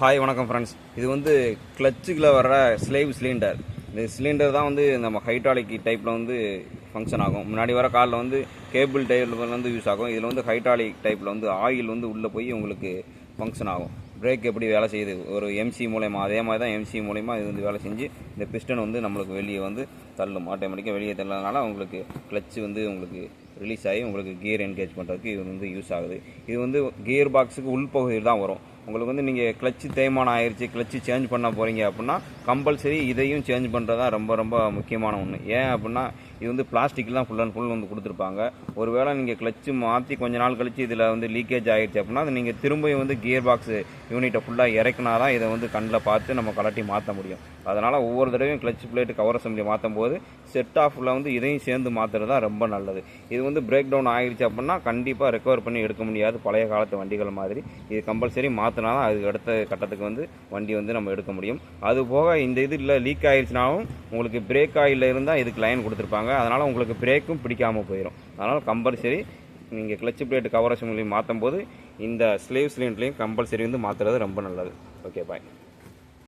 Hi வணக்கம் friends இது வந்து கிளச்சுக்கில் வர்ற ஸ்லேவ் சிலிண்டர் இந்த சிலிண்டர் தான் வந்து நம்ம ஹைட்ராலிக் டைப்பில் வந்து ஃபங்க்ஷன் ஆகும். முன்னாடி வர காலில் வந்து கேபிள் டைப்பில் வந்து யூஸ் ஆகும். இதில் வந்து ஹைட்ராலிக் டைப்பில் வந்து ஆயில் வந்து உள்ளே போய் உங்களுக்கு ஃபங்க்ஷன் ஆகும். பிரேக் எப்படி வேலை செய்யுது? ஒரு எம்சி மூலயமா அதே மாதிரி தான் எம்சி மூலயமா இது வந்து வேலை செஞ்சு இந்த பிஸ்டன் வந்து நம்மளுக்கு வெளியே வந்து தள்ளும். ஆட்டோமேட்டிக்காக வெளியே தள்ளதுனால உங்களுக்கு கிளச்சு வந்து உங்களுக்கு ரிலீஸ் ஆகி உங்களுக்கு கியர் என்கேஜ் பண்ணுறதுக்கு இது வந்து யூஸ் ஆகுது. இது வந்து கியர் பாக்ஸுக்கு உள்பகுதியில் தான் வரும். உங்களுக்கு வந்து நீங்கள் கிளச்சு தேய்மானம் ஆயிடுச்சு கிளச்சு சேஞ்ச் பண்ண போகிறீங்க அப்படின்னா கம்பல்சரி இதையும் சேஞ்ச் பண்ணுறது தான் ரொம்ப ரொம்ப முக்கியமான ஒன்று ஏன் அப்படின்னா இது வந்து பிளாஸ்டிக்கில் தான் ஃபுல் அண்ட் ஃபுல் வந்து கொடுத்துருப்பாங்க. ஒருவேளை நீங்கள் கிளச்சு மாற்றி கொஞ்ச நாள் கழிச்சு இதில் வந்து லீக்கேஜ் ஆகிடுச்சு அப்படின்னா அது நீங்கள் திரும்பியும் வந்து கியர் பாக்ஸ் யூனிட்டை ஃபுல்லாக இறக்குனா தான் இதை வந்து கண்ணில் பார்த்து நம்ம கலட்டி மாற்ற முடியும். அதனால் ஒவ்வொரு தடவையும் கிளச் பிளேட்டு கவர் அசம்பிளி மாற்றும் போது செட் ஆஃபில் வந்து இதையும் சேர்ந்து மாற்றுறது தான் ரொம்ப நல்லது. இது வந்து பிரேக் டவுன் ஆகிடுச்சு அப்படின்னா கண்டிப்பாக ரெக்கவர் பண்ணி எடுக்க முடியாது. பழைய காலத்து வண்டிகள் மாதிரி. இது கம்பல்சரி மாற்றினா தான் அதுக்கு அடுத்த கட்டத்துக்கு வந்து வண்டி வந்து நம்ம எடுக்க முடியும். அது போக இந்த இது இல்லை லீக் ஆயிடுச்சுனாலும் உங்களுக்கு பிரேக் ஆயில் இருந்தால் இதுக்கு லைன் கொடுத்துருப்பாங்க. அதனால் உங்களுக்கு பிரேக்கும் பிடிக்காமல் போயிடும் அதனால் கம்பல்சரி நீங்கள் கிளச் பிளேட் கவரேஜ் மாற்றும் போது இந்த ஸ்லேவ் சிலிண்டர்லையும் கம்பல்சரி வந்து மாற்றுறது ரொம்ப நல்லது. Okay bye